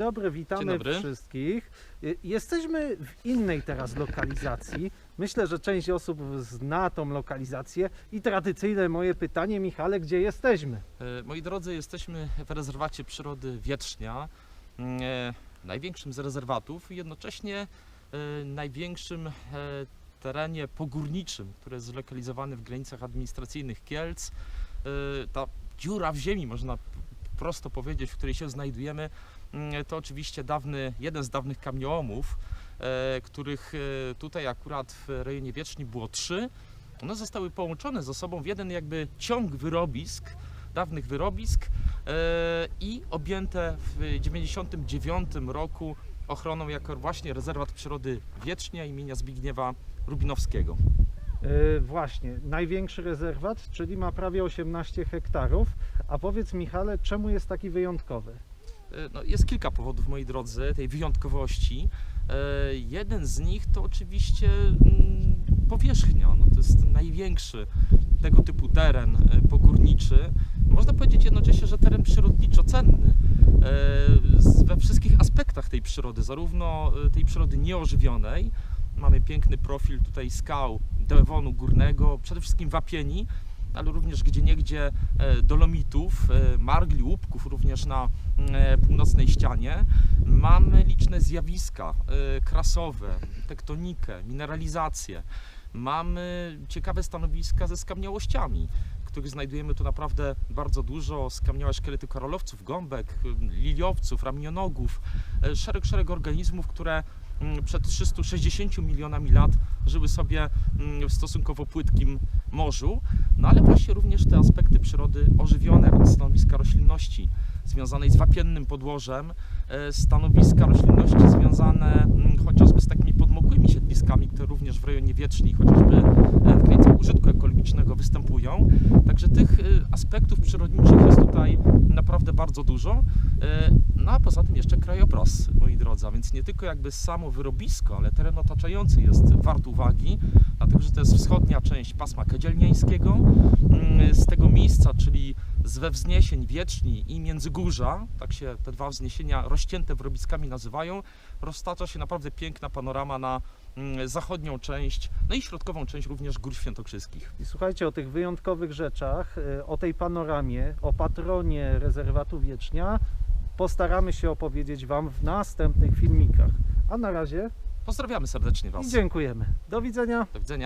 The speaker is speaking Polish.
Dobry, witamy Dzień dobry. wszystkich. Y, Jesteśmy w innej teraz lokalizacji. Myślę, że część osób zna tą lokalizację i tradycyjne moje pytanie, Michale, gdzie jesteśmy? E, Moi drodzy, jesteśmy w rezerwacie przyrody Wietrznia, mm, e, największym z rezerwatów i jednocześnie e, największym terenie pogórniczym, który jest zlokalizowany w granicach administracyjnych Kielc. Ta dziura w ziemi, można prosto powiedzieć, w której się znajdujemy, mm, to oczywiście dawny, jeden z dawnych kamieniołomów, e, których e, tutaj akurat w rejonie Wieczni było trzy. One zostały połączone ze sobą w jeden jakby ciąg wyrobisk, dawnych wyrobisk e, i objęte w 1999 roku ochroną jako właśnie rezerwat przyrody Wiecznia imienia Zbigniewa Rubinowskiego. Y, Właśnie, największy rezerwat, czyli ma prawie 18 hektarów. A powiedz, Michale, czemu jest taki wyjątkowy? E, No, jest kilka powodów, moi drodzy, tej wyjątkowości. E, Jeden z nich to oczywiście mm, powierzchnia. No, to jest największy tego typu teren e, pogórniczy. Można powiedzieć jednocześnie, że teren przyrodniczo cenny we wszystkich aspektach tej przyrody, zarówno tej przyrody nieożywionej. Mamy piękny profil tutaj skał Devonu górnego, przede wszystkim wapieni, ale również gdzieniegdzie e, dolomitów, e, margli, łupków również na e, północnej ścianie. Mamy liczne zjawiska krasowe, tektonikę, mineralizację. Mamy ciekawe stanowiska ze skamieniałościami, których znajdujemy tu naprawdę bardzo dużo. Skamieniałe szkielety koralowców, gąbek, y, liliowców, ramionogów, e, szereg, szereg organizmów, które mm, przed 360 milionami lat żyły sobie mm, w stosunkowo płytkim morzu. No ale właśnie również te aspekty przyrody ożywione, stanowiska roślinności związanej z wapiennym podłożem, e, stanowiska roślinności związane mm, chociażby z takimi podmokłymi siedliskami, które również w rejonie Wieczni, chociażby użytku ekologicznego występują. Także tych e, aspektów przyrodniczych jest tutaj naprawdę bardzo dużo. E, No a poza tym jeszcze krajobraz, moi drodzy, a więc nie tylko jakby samo wyrobisko, ale teren otaczający jest wart uwagi, dlatego że to jest wschodnia część pasma kedzielnieńskiego. Mm, Z tego miejsca, czyli z we wzniesień Wieczni i Międzygórza, tak się te dwa wzniesienia rozcięte wyrobiskami nazywają, roztacza się naprawdę piękna panorama na mm, zachodnią część, no i środkową część również Gór Świętokrzyskich. I słuchajcie o tych wyjątkowych rzeczach, y, o tej panoramie, o patronie rezerwatu Wiecznia postaramy się opowiedzieć Wam w następnych filmikach. A na razie Pozdrawiamy serdecznie i Was. dziękujemy. Do widzenia. Do widzenia.